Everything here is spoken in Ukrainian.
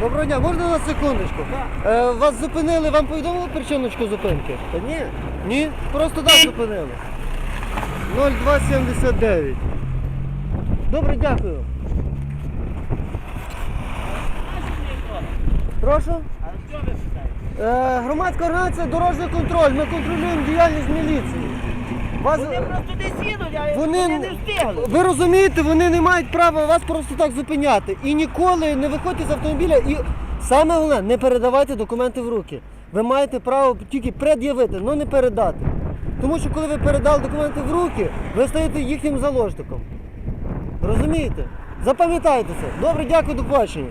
Доброго дня, можна на секундочку? Е, вас зупинили, вам повідомили причиночку зупинки? Та ні. Ні? Просто так зупинили. 0279. Добре, дякую. Прошу? А що ви питаєте? Е, громадська організація дорожній контроль. Ми контролюємо діяльність міліції. Вас, Вони просто десь їдуть, а Вони, вони не встигли. ви розумієте, вони не мають права вас просто так зупиняти. І ніколи не виходьте з автомобіля і саме головне, не передавайте документи в руки. Ви маєте право тільки пред'явити, але не передати. Тому що коли ви передали документи в руки, ви стаєте їхнім заложником. Розумієте? Запам'ятайте це. Добре, дякую, до побачення.